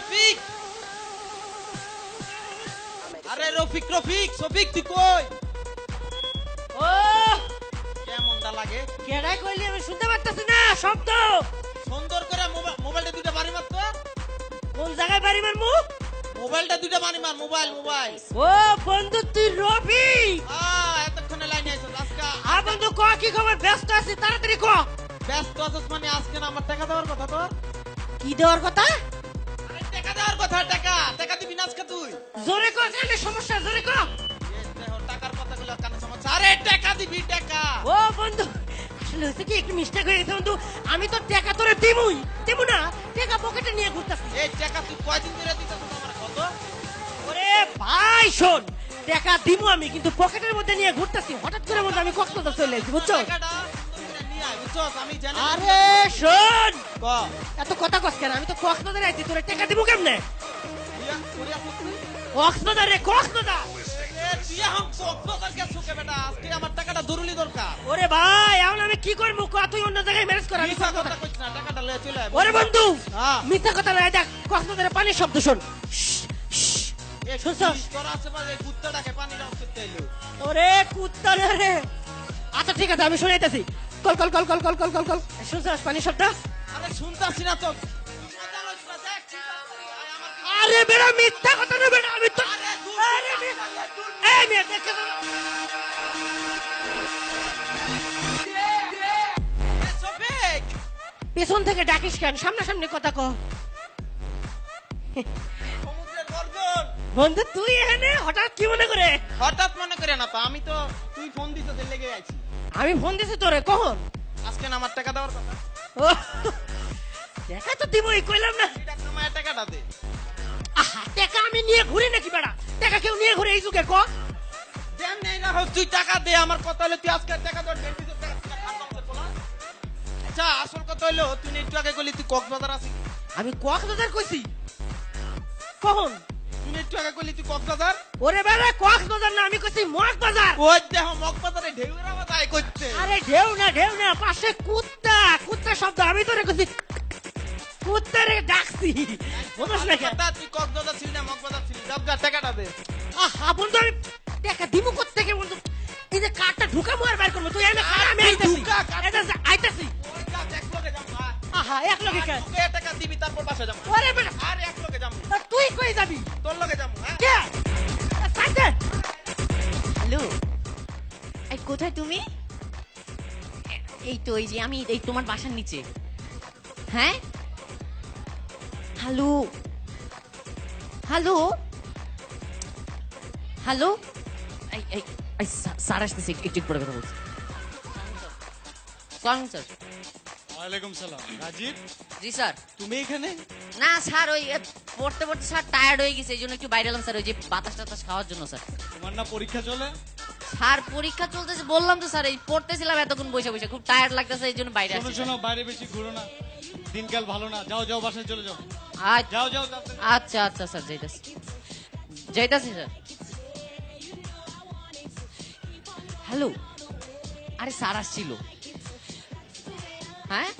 রফিক। আরে রফিক রফিক সফিক তুই কই? ও কেমনটা লাগে? কেডাই কইলি আমি শুনতে পারতাছি না শব্দ! সুন্দর করে মোবাইল মোবাইলটা দুইটা বাড়ি মার তো কোন জায়গায় বাড়ি মারমু মোবাইলটা দুইটা বাড়ি মার মোবাইল মোবাইল। ও বন্ধু তুই আ এতক্ষণে লাইনে আইছো আজকে আ বন্ধু ক কি খবর? ব্যস্ত আছি তাড়াতাড়ি ক। ব্যস্ত আছিস মানে আজকে না আমার টাকা দেওয়ার কথা তোর? কি দেওয়ার কথা? আরে টাকা দেওয়ার কথা টাকা। টাকা দিবি না আজকে তুই? জোরে ক কেন সমস্যা জোরে ক। এই দেখো, টাকার কথা গুলো কানে সমস্যা। আরে টাকা দিবি টাকা। ও বন্ধু আসলে হচ্ছে কি একটু মিস্টেক হয়ে গেছে বন্ধু। আমি তো টাকা তোরে দিমুই দিমু না। টাকা পকেটে নিয়ে ঘুরতাছি। এই টাকা তুই কয়দিন ধরে দিতেছিস আমার কত? ওরে ভাই শোন টাকা দিমু আমি কিন্তু পকেটের মধ্যে নিয়ে ঘুরতাছি। হঠাৎ করে বন্ধু আমি কক্সবাজার চলে এসেছি বুঝছ? টাকাটা করে? আমি জানি আরে শোন। ক? এত কথা কস কেন? আমি তো কক্সবাজারে আইছি তোরে টাকা দিমু কেমনে? কক্সবাজার কক্সবাজার। ওরে ভাই এখন আমি কি করব? তুই অন্য জায়গায় ম্যানেজ কর কথা ওরে বন্ধু হ্যাঁ। মিথ্যা কথা নয় দেখ কক্সবাজারে পানির শব্দ শোন। ওরে কুত্তা রে আচ্ছা ঠিক আছে আমি শুনাইতেছি কল কল কল কল কল কল কল কল। শুনছস পানির শব্দ। আরে শুনতাছি না তো। আরে বেড়া মিথ্যা কথা না বেড়া আমি তো আরে দূর, আরে দূর, মে- দূর, দূর। এই মেয়ে দেখে তো পেছন থেকে ডাকিস কেন? সামনাসামনি কথা কহ বন্ধু তুই এখানে? হঠাৎ কি মনে করে? হঠাৎ মনে করে না তো আমি তো তুই ফোন দিছ লেগে আছি। আমি ফোন দিছি তোরে কখন? আজকে আমার টাকা দেওয়ার কথা? দেখা তো দিবই কইলাম না। টাকাটা দে। টাকা আমি নিয়ে ঘুরি নাকি বেড়া? টাকা কেউ নিয়ে ঘুরে এই যুগে ক? তুই টাকা দে আমার কথা হলো তুই আজকে টাকা ডেট আচ্ছা আসল কথা হলো তুই একটু আগে গলি তুই কক্সবাজার আছিস। আমি কক্সবাজার কইছি? কখন? তুই একটু আগে গলি তুই কক্সবাজার? ওরে বেড়া কক্সবাজার না আমি কইছি মগবাজার। ওই দেহ মগবাজারে ঢেউয়ের আওয়াজ আয় করছে। আরে ঢেউ না ঢেউ না পাশে কুত্তা কুত্তা শব্দ আমি তোরে কইছি কুত্তা রে ডাকছি। বুঝছ না কথা তুই কক্সবাজার ছিলি না মগবাজার ছিলি। টাকাটা দে। আহা বন্ধু আমি টাকা দিমু কোত্থেকে বন্ধু? এই যে কার্ডটা ঢুকা মার বাইর করব তুই এনে আমি আইতাছি। আইতাছি। আহা এক লগে তোকে টাকা দিবি তারপর বাসা যাব। বেটা আর এক লগে যাব তুই কই যাবি? তোর লগে যাব হ্যাঁ? কে? সাইতে হ্যালো এই কোথায় তুমি? এই তো এই যে আমি এই তোমার বাসার নিচে। হ্যাঁ? Hello? Hello? Hello? Sir- sir আসতেছে একটু একটু পরে কথা বলছি। সালাম স্যার। ওয়ালাইকুম সালাম। রাজীব? জি স্যার। তুমি এখানে? না স্যার ওই পড়তে পড়তে স্যার টায়ার্ড হয়ে গেছে এই জন্য একটু বাইরে এলাম স্যার ওই যে বাতাস টাতাস খাওয়ার জন্য স্যার। তোমার না পরীক্ষা চলে? স্যার পরীক্ষা চলতেছে বললাম তো স্যার এই পড়তেছিলাম এতক্ষণ বসে বসে খুব টায়ার্ড লাগতেছে এই জন্য বাইরে শোনো শোনো বাইরে বেশি ঘুরো না। দিনকাল ভালো না। যাও যাও বাসায় চলে যাও। যাও যাও আচ্ছা আচ্ছা স্যার যাইতাছি। যাইতাছি স্যার। হ্যালো? আরে স্যার আসছিল। হ্যাঁ?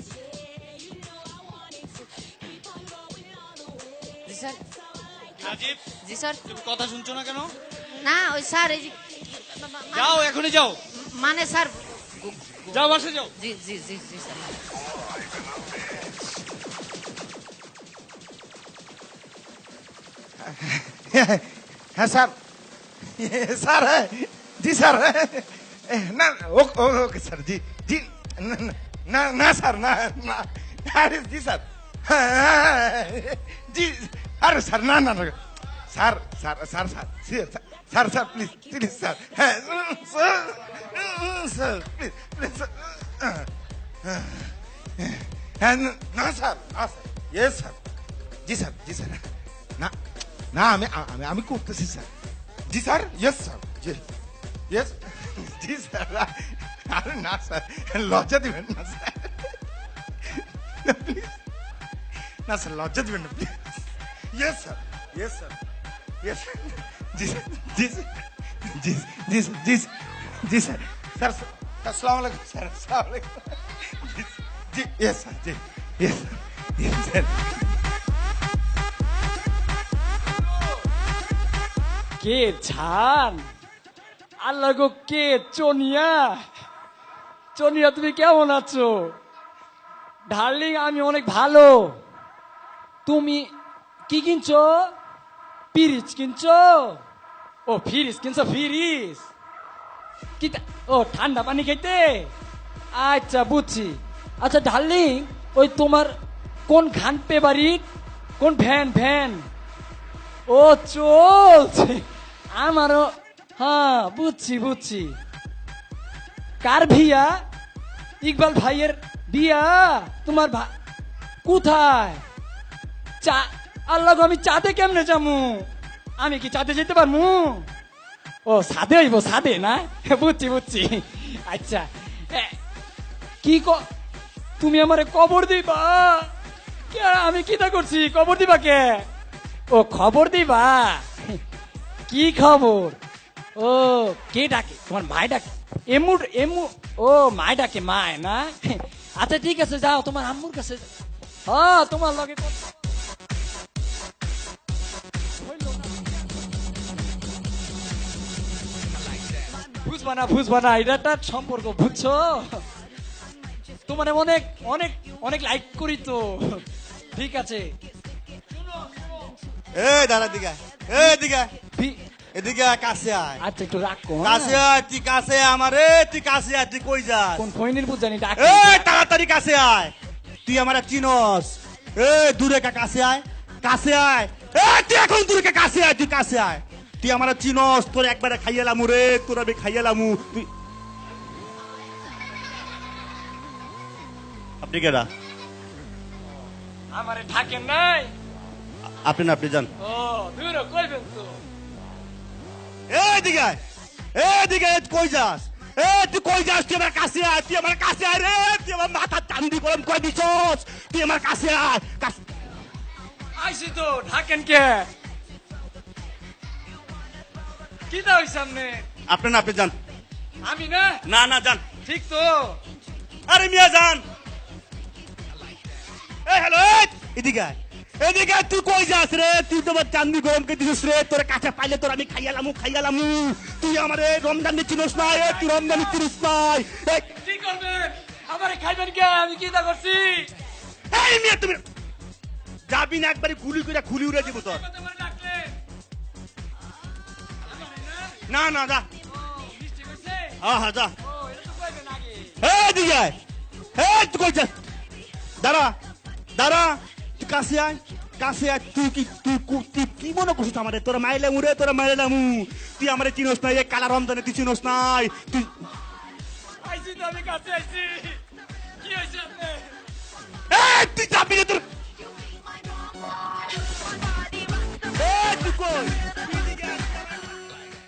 জি স্যার। জি স্যার। তুমি কথা শুনছো না কেন? না ওই স্যার এই যে যাও এখনই যাও। মানে স্যার যাও বাসায় যাও। জি জি জি জি স্যার। হ্যাঁ স্যার। স্যার হ্যাঁ জি স্যার না ও- ও- ওকে স্যার জি জি না, না, না না স্যার না না আরে জি স্যার। হ্যাঁ, জি আরে স্যার না না না sir sir sir sir sir. Sir sir please please sir sir sir, please, please, sir ji sir जी सर ना ना हमें हमें आम्ही सर जी सर यस सर जी यस जी सर अरे ना सर लज्जा इव्हेंट ना सर ना sir लॉजत event please yes sir yes sir yes sir কে ছান আল্লাহ গো, কে চনিয়া? চনিয়া, তুমি কেমন আছো? ডার্লিং আমি অনেক ভালো। তুমি কি কিনছো? পিরিচ কিনছো? ও ফিরিস কিনছো ফিরিস কি ও ঠান্ডা পানি খাইতে আচ্ছা বুঝছি আচ্ছা ডার্লিং ওই তোমার কোন ঘান পেবারিট কোন ভ্যান ভ্যান ও চলছে আমারও হ্যাঁ বুঝছি বুঝছি কার ভিয়া ইকবাল ভাইয়ের বিয়া তোমার কোথায় চা আল্লাহ আমি চাঁদে কেমনে যামু আমি কি চাঁদে যেতে পারমু ও, সাদে হইব, সাদে, না? বুঝছি বুঝছি। আচ্ছা কি ক, তুমি আমারে কবর দিবা? কে, আমি তা করছি? কবর দিবা কে? ও, খবর দিবা? কি খবর? ও, কে ডাকে? তোমার মায় ডাকে? এমু এমু, ও, মায় ডাকে, মায়, না? আচ্ছা ঠিক আছে, যাও, তোমার আম্মুর কাছে হ্যাঁ তোমার লগে কথা বুঝবা না বুঝবা না এটা একটা সম্পর্ক বুঝছ? তোমার অনেক অনেক অনেক লাইক করি তো। ঠিক আছে। এই দাঁড়া দিকে এই ভি- এদিকে কাছে আয়। আচ্ছা একটু রাখো কাছে আয় তুই কাছে আমার এ তুই কাছে আয় তুই কই যাস? কোন ফোনের বুঝানি ডাক এ তাড়াতাড়ি কাছে আয়। তুই আমার চিনস। এ দূরে কা কাছে আয় কাছে আয়। এ তুই এখন দূরে কা কাছে আয় তুই কাছে আয়। তুই আমার চিনস তোর একবারে খাইয়েলামু রে তোর আমি খাইয়েলামু। তুই আপনি কেডা? আমারে থাকেন নাই? আপনি না আপনি যান। ও দূর কইবেন তো? এদিকে আয়। এদিকে কই যাস? এ তুই কই যাস? তুই আমার কাছে আয় তুই আমার কাছে আয় রে তুই আমার মাথা চান্দি করম কই দিছস। তুই আমার কাছে আয়। কাছে আইসি তো ঢাকেন কে? কি দাও সামনে? আপনি না আপনি যান। আমি না? না না যান। ঠিক তো। আরে মিয়া যান। এ হ্যালো এদিকে এদিকে তুই কই যাস রে? তুই তোমার চান্দি গরম কে দিছিস রে। তোর কাছে পাইলে তোর আমি খাইয়ালামু খাইয়ালামু তুই আমারে রমজান চিনস না এ তুই রমজান চিনস নাই কি করবেন আমারে খাইবেন কে? আমি কি দা করছি? এই মিয়া তুমি যাবি না একবারে গুলি করে খুলি উড়ে দিব তোর। না না যা। আহা যা। হে দি আয় হে তুই কই যা দাঁড়া দাঁড়া তুই কাছে আয় কাছে আয়। তুই কি তুই তুই কি মনে করছিস আমারে? তোর মাইলে মুরে তোর মাইলে লামু তুই আমারে চিনোস নাই এই কালা রমজানে তুই চিনোস নাই। তুই আইছি তো আমি কাছে আইছি। কি হইছে আপনি তুই যাবি তোর এই তুই কই?